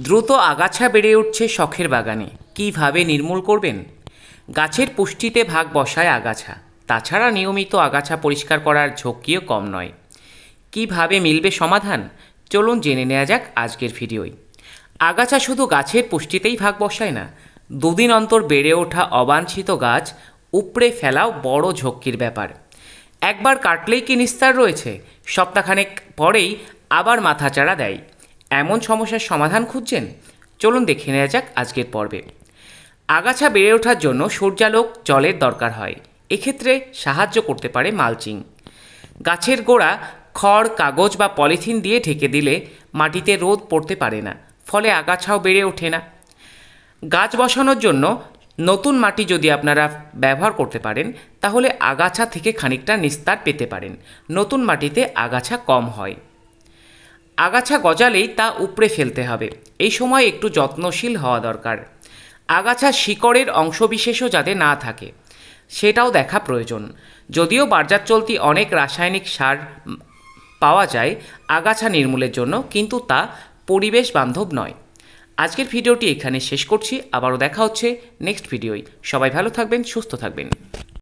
দ্রুত আগাছা বেড়ে উঠছে শখের বাগানে। কীভাবে নির্মূল করবেন? গাছের পুষ্টিতে ভাগ বসায় আগাছা। তাছাড়া নিয়মিত আগাছা পরিষ্কার করার ঝক্কিও কম নয়। কীভাবে মিলবে সমাধান? চলুন জেনে নেওয়া যাক আজকের ভিডিওয়। আগাছা শুধু গাছের পুষ্টিতেই ভাগ বসায় না, দুদিন অন্তর বেড়ে ওঠা অবাঞ্ছিত গাছ উপড়ে ফেলাও বড় ঝক্কির ব্যাপার। একবার কাটলেই কি নিস্তার রয়েছে? সপ্তাহখানেক পরেই আবার মাথাচাড়া দেয়। এমন সমস্যার সমাধান খুঁজছেন? চলুন দেখে নেওয়া যাক আজকের পর্বে। আগাছা বেড়ে ওঠার জন্য সূর্যালোক জলের দরকার হয়। এক্ষেত্রে সাহায্য করতে পারে মালচিং। গাছের গোড়া খড়, কাগজ বা পলিথিন দিয়ে ঢেকে দিলে মাটিতে রোদ পড়তে পারে না, ফলে আগাছাও বেড়ে ওঠে না। গাছ বসানোর জন্য নতুন মাটি যদি আপনারা ব্যবহার করতে পারেন, তাহলে আগাছা থেকে খানিকটা নিস্তার পেতে পারেন। নতুন মাটিতে আগাছা কম হয়। আগাছা গজালেই তা উপড়ে ফেলতে হবে। এই সময় একটু যত্নশীল হওয়া দরকার। আগাছা শিকড়ের অংশবিশেষও যাতে না থাকে, সেটাও দেখা প্রয়োজন। যদিও বাজার চলতি অনেক রাসায়নিক সার পাওয়া যায় আগাছা নির্মূলের জন্য, কিন্তু তা পরিবেশ বান্ধব নয়। আজকের ভিডিওটি এখানে শেষ করছি। আবারও দেখা হচ্ছে নেক্সট ভিডিওয়। সবাই ভালো থাকবেন, সুস্থ থাকবেন।